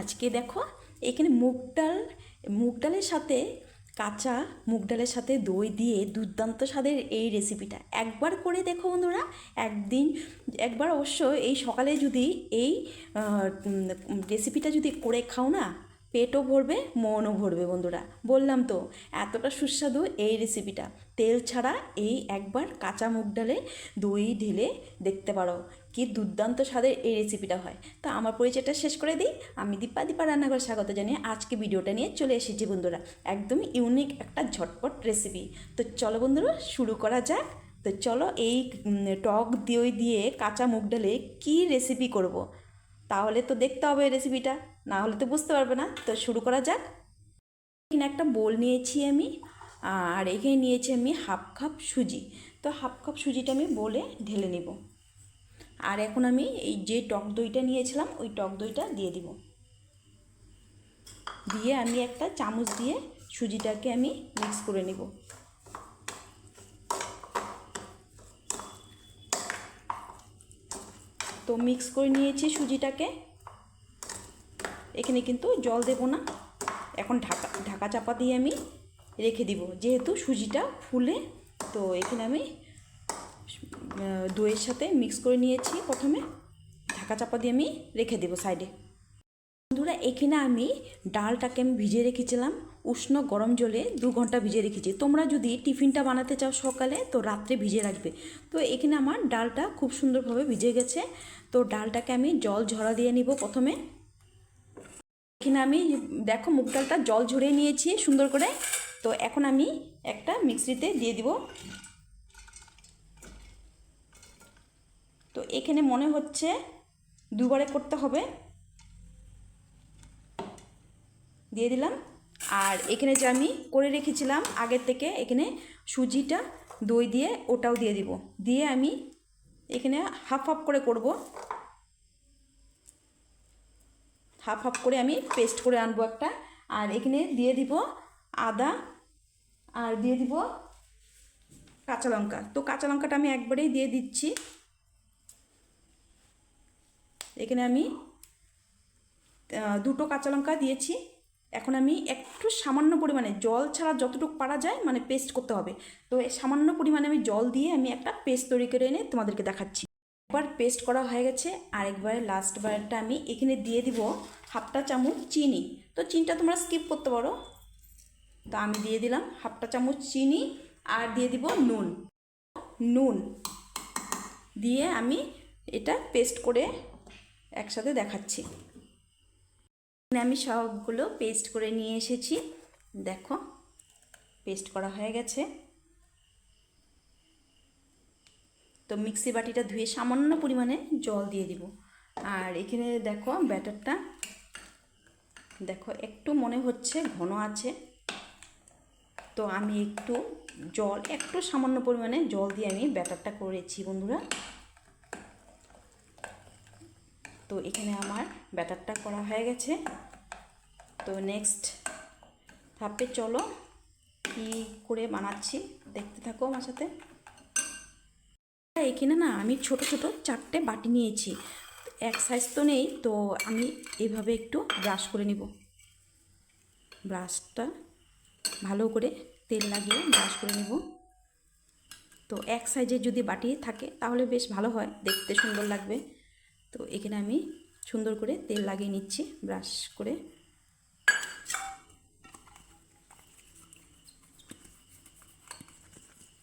আজকে দেখো, এখানে মুগ ডাল, মুগ ডালের সাথে কাঁচা, মুগ ডালের সাথে দই দিয়ে দুর্দান্ত স্বাদের এই রেসিপিটা একবার করে দেখো বন্ধুরা, একদিন, একবার অবশ্য এই সকালে যদি এই রেসিপিটা যদি করে খাও না, পেটও ভরবে, মনও ভরবে বন্ধুরা। বললাম তো, এতটা সুস্বাদু এই রেসিপিটা তেল ছাড়া এই একবার কাঁচা মুগ ডালে দই ঢেলে দেখতে পারো। কি দুর্দান্ত স্বাদের এই রেসিপিটা হয়। তো আমার পরিচয়টা শেষ করে দিই। আমি দীপা দীপা রান্নাঘর স্বাগত জানিয়ে আজকে ভিডিওটা নিয়ে চলে এসেছি বন্ধুরা। একদম ইউনিক একটা ঝটপট রেসিপি তো চলো বন্ধুরা, শুরু করা যাক। তো চলো এই টক দই দিয়ে কাঁচা মুগ ডালে কী রেসিপি করব। তাহলে তো দেখতে হবে রেসিপিটা না হলে তো বুঝতে পারবে না। তো শুরু করা যাক। এখানে একটা বোল নিয়েছি আমি, আর এখানে নিয়েছি আমি হাফ কাপ সুজি। তো হাফ কাপ সুজিটা আমি বলে ঢেলে নেব। আর এখন আমি এই যে টক দইটা নিয়েছিলাম, ওই টক দইটা দিয়ে দিব। দিয়ে আমি একটা চামচ দিয়ে সুজিটাকে আমি মিক্স করে নেব। তো মিক্স করে নিয়েছি সুজিটাকে। এখানে কিন্তু জল দেব না। এখন ঢাকা ঢাকা চাপা দিয়ে আমি রেখে দিব। যেহেতু সুজিটা ফুলে, তো এখানে আমি দইয়ের সাথে মিক্স করে নিয়েছি প্রথমে। ঢাকা চাপা দিয়ে আমি রেখে দেবো সাইডে বন্ধুরা, এখানে আমি ডালটাকে আমি ভিজিয়ে রেখেছিলাম। উষ্ণ গরম জলে দু ঘণ্টা ভিজিয়ে রেখেছি। তোমরা যদি টিফিনটা বানাতে চাও সকালে, তো রাত্রে ভিজিয়ে রাখবে। তো এখানে আমার ডালটা খুব সুন্দরভাবে ভিজে গেছে। তো ডালটাকে আমি জল ঝরা দিয়ে নিব প্রথমে। এখানে আমি দেখো মুগ ডালটা জল ঝরিয়ে নিয়েছি সুন্দর করে। তো এখন আমি একটা মিক্সিতে দিয়ে দিব। তো এখানে মনে হচ্ছে দুবারে করতে হবে। দিয়ে দিলাম। আর এখানে যে আমি করে রেখেছিলাম, আগের থেকে এখানে সুজিটা, দই দিয়ে ওটাও দিয়ে দিব। দিয়ে আমি এখানে হাফ হাফ করে করব। হাফ হাফ করে আমি পেস্ট করে আনব একটা। আর এখানে দিয়ে দিব আদা আর দিয়ে দিব কাঁচা লঙ্কা। তো কাঁচা লঙ্কাটা আমি একবারেই দিয়ে দিচ্ছি। এখানে আমি দুটো কাঁচা লঙ্কা দিয়েছি। এখন আমি একটু সামান্য পরিমাণে, জল ছাড়া যতটুকু পারা যায় মানে পেস্ট করতে হবে। তো সামান্য পরিমাণে আমি জল দিয়ে আমি একটা পেস্ট তৈরি করে এনে তোমাদেরকে দেখাচ্ছি। একবার পেস্ট করা হয়ে গেছে, আরেকবার লাস্ট বারটা আমি এখানে দিয়ে দিব হাফটা চামচ চিনি। তো চিনিটা তোমরা স্কিপ করতে পারো। তো আমি দিয়ে দিলাম হাফটা চামচ চিনি আর দিয়ে দিব নুন। নুন দিয়ে আমি এটা পেস্ট করে একসাথে দেখাচ্ছি। আমি সবগুলো পেস্ট করে নিয়ে এসেছি। দেখো পেস্ট করা হয়ে গেছে। তো মিক্সি বাটিটা ধুয়ে সামান্য পরিমাণে জল দিয়ে দিব। আর এখানে দেখো, ব্যাটারটা। দেখো, একটু মনে হচ্ছে ঘন আছে। তো আমি একটু জল, একটু সামান্য পরিমাণে জল দিয়ে আমি ব্যাটারটা করেছি, বন্ধুরা। তো এখানে আমার ব্যাটারটা করা হয়ে গেছে। তো নেক্সট ধাপে চলো কি করে বানাচ্ছি। দেখতে থাকো আমার সাথে। এখানে না আমি ছোট ছোট চারটে বাটি নিয়েছি। এক সাইজ তো নেই, তো আমি এভাবে একটু ব্রাশ করে নিব। ব্রাশটা ভালো করে তেল লাগিয়ে ব্রাশ করে নেব। তো এক সাইজের যদি বাটি থাকে, তাহলে বেশ ভালো হয়, দেখতে সুন্দর লাগবে। তো এখানে আমি সুন্দর করে তেল লাগিয়ে নিচ্ছি, ব্রাশ করে।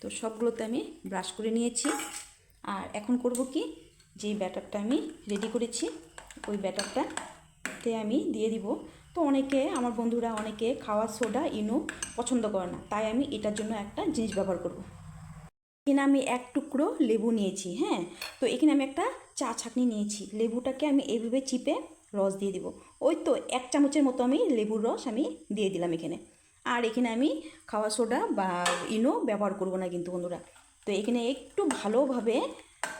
তো সবগুলোতে আমি ব্রাশ করে নিয়েছি। আর এখন করব কি যে ব্যাটারটা আমি রেডি করেছি, ওই ব্যাটারটাতে আমি দিয়ে দিব। তো অনেকে, আমার বন্ধুরা অনেকে খাওয়া সোডা, ইনো পছন্দ করে না, তাই আমি এটার জন্য একটা জিনিস ব্যবহার করব। এখানে আমি এক টুকরো লেবু নিয়েছি হ্যাঁ? তো এখানে আমি একটা চা ছাঁকনি নিয়েছি। লেবুটাকে আমি এইভাবে চিপে রস দিয়ে দিব। ওই তো এক চামচের মতো আমি লেবুর রস আমি দিয়ে দিলাম এখানে। আর এখানে আমি খাওয়া সোডা বা ইনো ব্যবহার করব না কিন্তু বন্ধুরা। তো এখানে একটু ভালোভাবে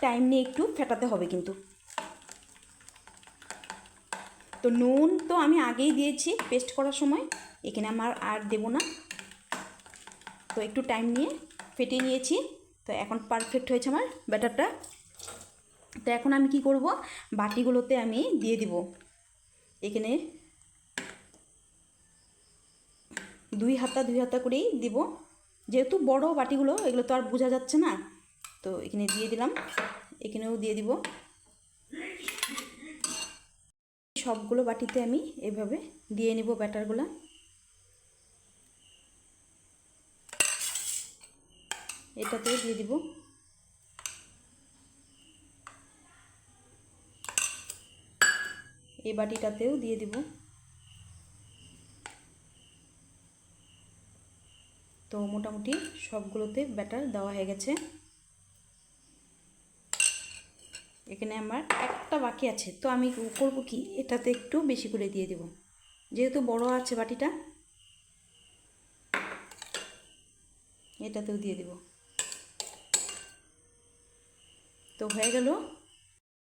টাইম নিয়ে একটু ফেটাতে হবে কিন্তু। তো নুন তো আমি আগেই দিয়েছি পেস্ট করার সময়। এখানে আমার আর দেব না। তো একটু টাইম নিয়ে ফেটিয়ে নিয়েছি। তো এখন পারফেক্ট হয়েছে আমার ব্যাটারটা। তো এখন আমি কি করব? বাটিগুলোতে আমি দিয়ে দিব। এখানে দুই হাতা দুই হাতা করেই দিব। যেহেতু বড় বাটিগুলো, এগুলো তো আর বোঝা যাচ্ছে না। তো এখানে দিয়ে দিলাম। এখানেও দিয়ে দিব। সবগুলো বাটিতে আমি এভাবে দিয়ে নিব ব্যাটারগুলো। এটাতেও দিয়ে দিব। এই বাটিটাতেও দিয়ে দিব। তো মোটামুটি সবগুলোতে ব্যাটার দেওয়া হয়ে গেছে। এখানে আমার একটা বাকি আছে। তো আমি করব কি, এটাতে একটু বেশি করে দিয়ে দেব। যেহেতু বড় আছে বাটিটা, এটাতেও দিয়ে দেব। তো হয়ে গেল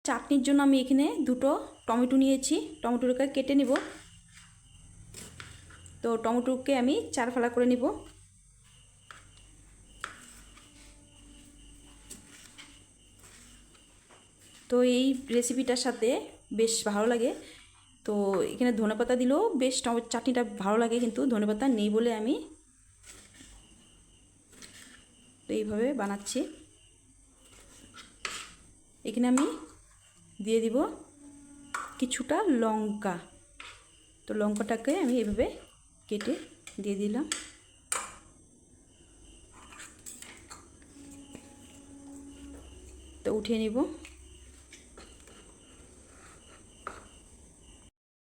চাটনির জন্য আমি এখানে দুটো টমেটো নিয়েছি। টমেটোটাকে কেটে নিব। তো টমেটোকে আমি চার ফালা করে নিব। তো এই রেসিপিটার সাথে বেশ ভালো লাগে। তো এখানে ধনেপাতা দিলেও বেশ চাটনিটা ভালো লাগে কিন্তু ধনেপাতা নেই বলে আমি তো এইভাবে বানাচ্ছি। এখানে আমি দিয়ে দিব কিছুটা লঙ্কা। তো লঙ্কাটাকে আমি এভাবে কেটে দিয়ে দিলাম। তো উঠিয়ে নিব।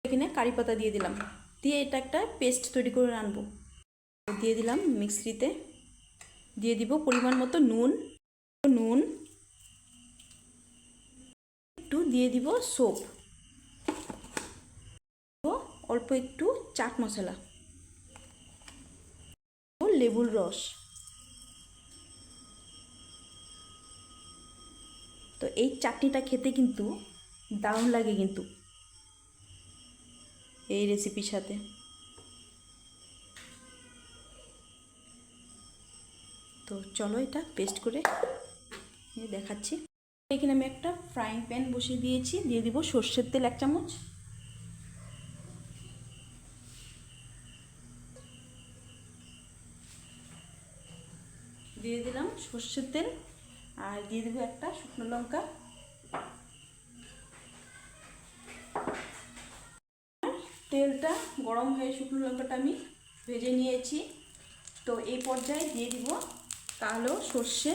এখানে কারি পাতা দিয়ে দিলাম। দিয়ে এটা একটা পেস্ট তৈরি করে আনব। দিয়ে দিলাম মিক্সিতে। দিয়ে দিব পরিমাণ মতো নুন। নুন দিয়ে দিব সোপ অল্প একটু চাট মশলা। ও লেবুর রস। তো এই চাটনিটা খেতে কিন্তু দারুণ লাগে কিন্তু এই রেসিপির সাথে। তো চলো এটা পেস্ট করে দেখাচ্ছি। এখানে আমি একটা ফ্রাইং প্যান বসিয়ে দিয়েছি, দিয়ে দিব সর্ষের তেল এক চামচ। দিয়ে দিলাম সর্ষের তেল, আর দিয়ে দেবো একটা শুকনো লঙ্কা। তেলটা গরম হয়ে শুকনো লঙ্কাটা আমি ভেজে নিয়েছি। তো এই পর্যায়ে দিয়ে দিব কালো সর্ষে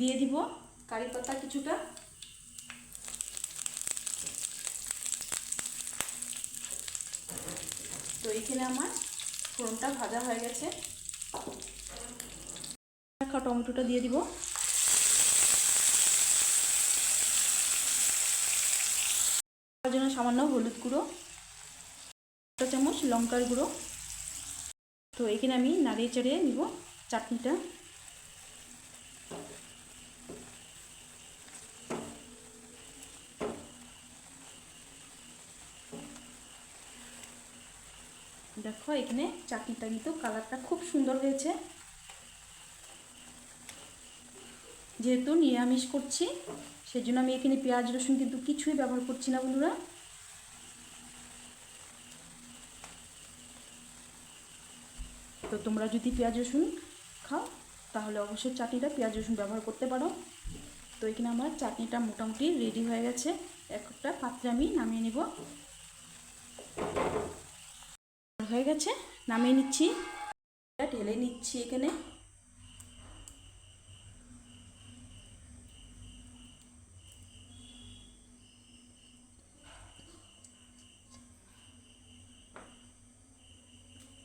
দিয়ে দিব কারি পাতা কিছুটা। তো এখানে আমার ফোড়নটা ভাজা হয়ে গেছে। টমেটোটা দিয়ে দিব। জন্য সামান্য হলুদ গুঁড়ো, একটা চামচ লঙ্কার গুঁড়ো। তো এখানে আমি নাড়িয়ে চাড়িয়ে নিব চাটনিটা। দেখো, এখানে চাটনিটা কিন্তু কালারটা খুব সুন্দর হয়েছে। যেহেতু নিরামিষ করছি, সেজন্য আমি এখানে পেঁয়াজ, রসুন কিন্তু কিছুই ব্যবহার করছি না, বন্ধুরা। তো তোমরা যদি পেঁয়াজ, রসুন খাও, তাহলে অবশ্যই চাটনিটা পেঁয়াজ, রসুন ব্যবহার করতে পারো। তো এখানে আমার চাটনিটা মোটামুটি রেডি হয়ে গেছে। একটা পাত্রে আমি নামিয়ে নেব। হয়ে গেছে, নামিয়ে নিচ্ছি। ঢেলে নিচ্ছি এখানে।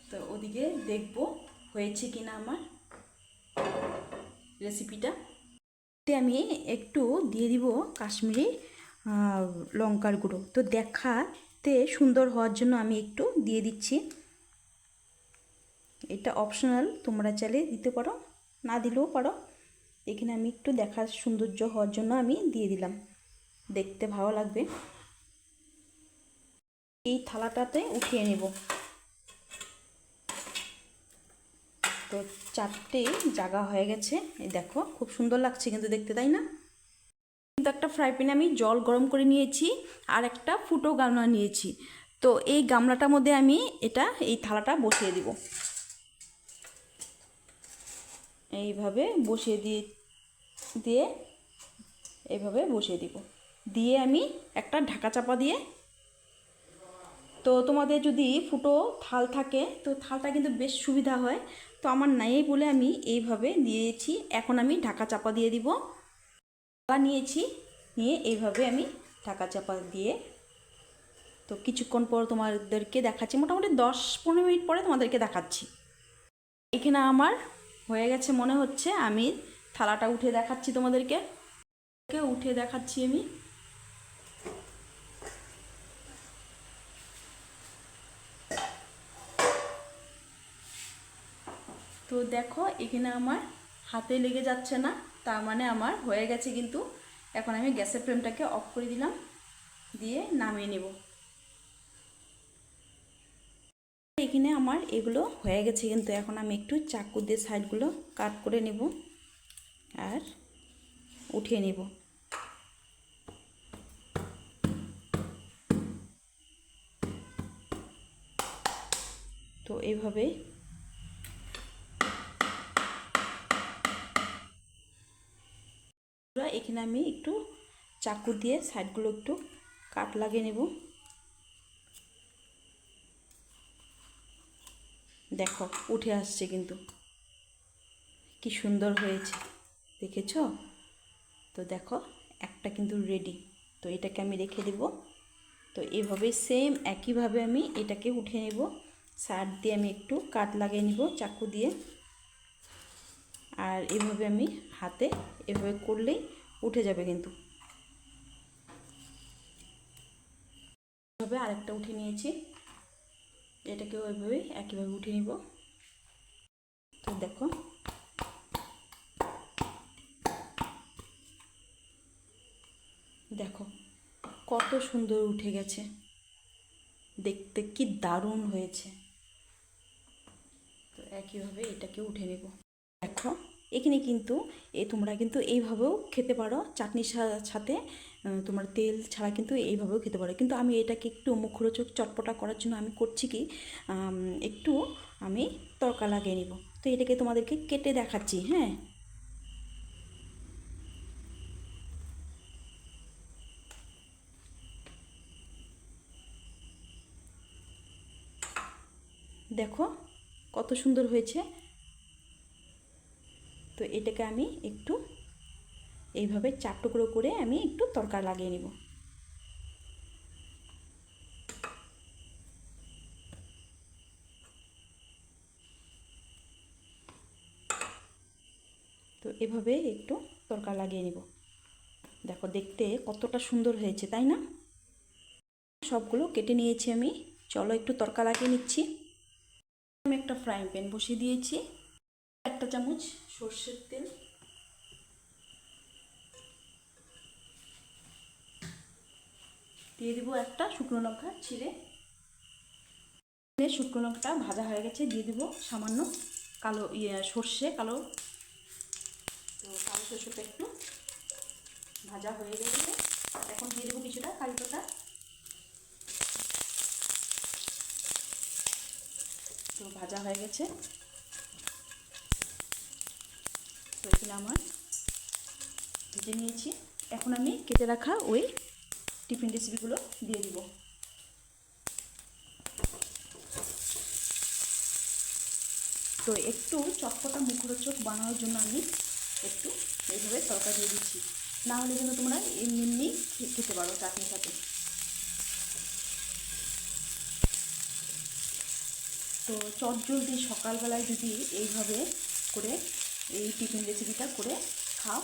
তো ওদিকে দেখব হয়েছে কিনা আমার রেসিপিটা আমি একটু দিয়ে দিব কাশ্মীরি লঙ্কার গুঁড়ো। তো দেখাতে সুন্দর হওয়ার জন্য আমি একটু দিয়ে দিচ্ছি। এটা অপশনাল তোমরা চাইলে দিতে পারো, না দিলেও পারো। এখানে আমি একটু দেখার সৌন্দর্য হওয়ার জন্য আমি দিয়ে দিলাম। দেখতে ভালো লাগবে। এই থালাটাতে উঠিয়ে নেব। তো চারটে জায়গা হয়ে গেছে। এই দেখো, খুব সুন্দর লাগছে কিন্তু দেখতে, তাই না? কিন্তু একটা ফ্রাই প্যানে আমি জল গরম করে নিয়েছি আর একটা ফুটো গামলা নিয়েছি। তো এই গামলাটার মধ্যে আমি এটা, এই থালাটা বসিয়ে দিব। এইভাবে বসিয়ে দিয়ে দিয়ে এইভাবে বসিয়ে দিব। দিয়ে আমি একটা ঢাকা চাপা দিয়ে, তো তোমাদের যদি ফুটো থাল থাকে, তো থালটা কিন্তু বেশ সুবিধা হয়। তো আমার নাই বলে আমি এইভাবে দিয়েছি। এখন আমি ঢাকা চাপা দিয়ে দিব। থালা নিয়েছি নিয়ে এইভাবে আমি ঢাকা চাপা দিয়ে তো কিছুক্ষণ পর তোমাদেরকে দেখাচ্ছি। মোটামুটি দশ পনেরো মিনিট পরে তোমাদেরকে দেখাচ্ছি। এখানে আমার হয়ে গেছে মনে হচ্ছে আমি থালাটা উঠে দেখাচ্ছি তোমাদেরকে। উঠে দেখাচ্ছি আমি। তো দেখো, এখানে আমার হাতে লেগে যাচ্ছে না। তার মানে আমার হয়ে গেছে কিন্তু। এখন আমি গ্যাসের ফ্লেমটাকে অফ করে দিলাম, দিয়ে নামিয়ে নেব। এখানে আমার এগুলো হয়ে গেছে কিন্তু, এখন আমি একটু চাকু দিয়ে সাইডগুলো কাট করে নেব আর উঠিয়ে নেব। তো এইভাবে এখানে আমি একটু চাকু দিয়ে সাইডগুলো একটু কাট লাগিয়ে নেব। দেখো, উঠে আসছে কিন্তু। কি সুন্দর হয়েছে, দেখেছ? তো দেখো, একটা কিন্তু রেডি তো এটাকে আমি রেখে দেব। তো এভাবে সেম একইভাবে আমি এটাকে উঠে নেব। সার দিয়ে আমি একটু কাট লাগিয়ে নিব চাকু দিয়ে। আর এভাবে আমি হাতে এভাবে করলেই উঠে যাবে কিন্তু। এভাবে আরেকটা উঠে নিয়েছি। এটাকেও ওইভাবেই একইভাবে উঠে নিব। তো দেখো। দেখো, কত সুন্দর উঠে গেছে। দেখতে কি দারুণ হয়েছে। তো একইভাবে এটাকে উঠে নেব। এখানে কিন্তু, এ তোমরা কিন্তু এইভাবেও খেতে পারো। চাটনির সাথে তোমার তেল ছাড়া কিন্তু এইভাবেও খেতে পারো। কিন্তু আমি এটাকে একটু মুখরোচক চটপটা করার জন্য আমি করছি কি একটু আমি তরকা লাগিয়ে নিব। তো এটাকে তোমাদেরকে কেটে দেখাচ্ছি হ্যাঁ? দেখো কত সুন্দর হয়েছে। তো এটাকে আমি একটু এইভাবে চার টুকরো করে আমি একটু তরকা লাগিয়ে নিব। তো এভাবে একটু তরকা লাগিয়ে নিব। দেখো দেখতে কতটা সুন্দর হয়েছে, তাই না? সবগুলো কেটে নিয়েছি আমি। চলো একটু তরকা লাগিয়ে নিচ্ছি। আমি একটা ফ্রাইং প্যান বসিয়ে দিয়েছি। চামচ সর্ষের তেল। দিয়ে দিব একটা শুকনো লঙ্কা ছিঁড়ে শুকনো লঙ্কাটা ভাজা হয়ে গেছে, দিয়ে দিব সামান্য কালো ইয়ে সর্ষে, কালো। তো কালো সর্ষেটা একটু ভাজা হয়ে গেছে। এখন দিয়ে দেবো কিছুটা কারি পাতা। তো ভাজা হয়ে গেছে। এখানে আমার। ভেজে নিয়েছি। এখন আমি কেটে রাখা ওই টিফিন রেসিপিগুলো দিয়ে দিব। তো একটু চটপটা মুখরোচক বানানোর জন্য আমি একটু এইভাবে তরকা দিয়ে দিচ্ছি। না হলে কিন্তু তোমরা এমনি এমনি খেতে পারো চাটনির সাথে। তো চট জলদি সকালবেলায় যদি এইভাবে করে এই টিফিন রেসিপিটা করে খাও।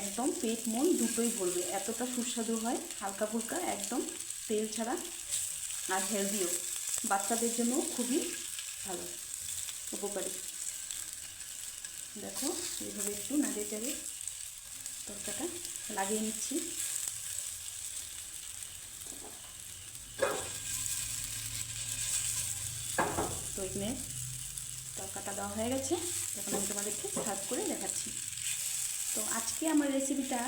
একদম পেট মন দুটোই ভরবে। এতটা সুস্বাদু হয়, হালকা ফুলকা, একদম তেল ছাড়া আর হেলদিও বাচ্চাদের জন্য খুবই ভালো, উপকারী। দেখো, এইভাবে একটু নাড়িয়ে চাড়ে তরকাটা লাগিয়ে নিচ্ছি। তো এখানে তরকাটা দেওয়া হয়ে গেছে। এখন আমি তোমাদেরকে সার্ভ করে দেখাচ্ছি। তো আজকে আমার রেসিপিটা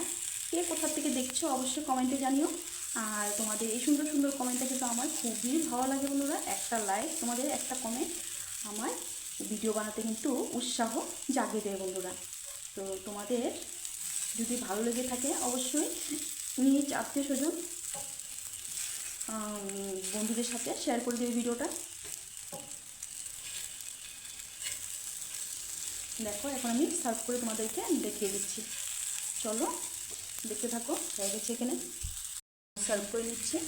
কে কোথা থেকে দেখছ অবশ্যই কমেন্টে জানিও। আর তোমাদের এই সুন্দর সুন্দর কমেন্টটা কিন্তু আমার খুবই ভালো লাগে বন্ধুরা। একটা লাইক তোমাদের, একটা কমেন্ট আমার ভিডিও বানাতে কিন্তু উৎসাহ জাগিয়ে দেয় বন্ধুরা। তো তোমাদের যদি ভালো লেগে থাকে অবশ্যই নিজ আত্মীয় স্বজন বন্ধুদের সাথে শেয়ার করে দেবে ভিডিওটা দেখো, এখন আমি সার্ভ করে তোমাদেরকে দেখিয়ে দিচ্ছি। চলো, দেখতে থাকো, হয়ে গেছে এখানে। সার্ভ করে নিচ্ছে।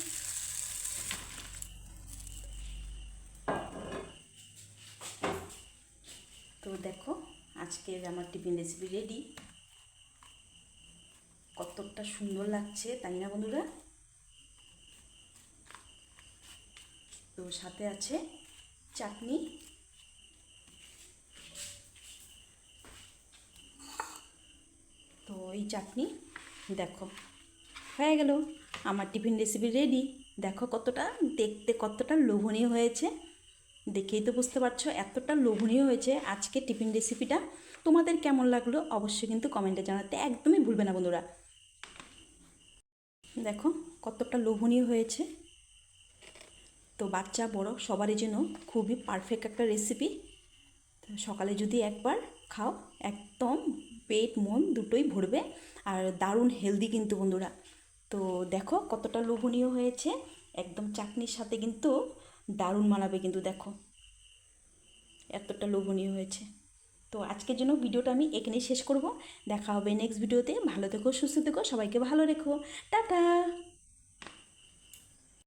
তো দেখো, আজকের আমার টিফিন রেসিপি রেডি কতটা সুন্দর লাগছে, তাই না বন্ধুরা? তো সাথে আছে চাটনি। তো এই চাটনি, দেখো, হয়ে গেল। আমার টিফিন রেসিপি রেডি দেখো কতটা, দেখতে কতটা লোভনীয় হয়েছে। দেখেই তো বুঝতে পারছ এতটা লোভনীয় হয়েছে আজকে টিফিন রেসিপিটা তোমাদের কেমন লাগল অবশ্যই কিন্তু কমেন্টে জানাতে একদমই ভুলবে না বন্ধুরা। দেখো কতটা লোভনীয় হয়েছে। তো বাচ্চা, বড়, সবারই জন্য খুবই পারফেক্ট একটা রেসিপি সকালে যদি একবার খাও, একদম পেট, মন দুটোই ভরবে আর দারুণ হেলদি কিন্তু বন্ধুরা। তো দেখো কতটা লোভনীয় হয়েছে, একদম চাটনির সাথে কিন্তু দারুণ মানাবে কিন্তু দেখো। এতটা লোভনীয় হয়েছে। তো আজকের জন্য ভিডিওটা আমি এখানেই শেষ করব। দেখা হবে নেক্সট ভিডিওতে ভালো থেকো, সুস্থ থেকো, সবাইকে ভালো রেখো। টাটা!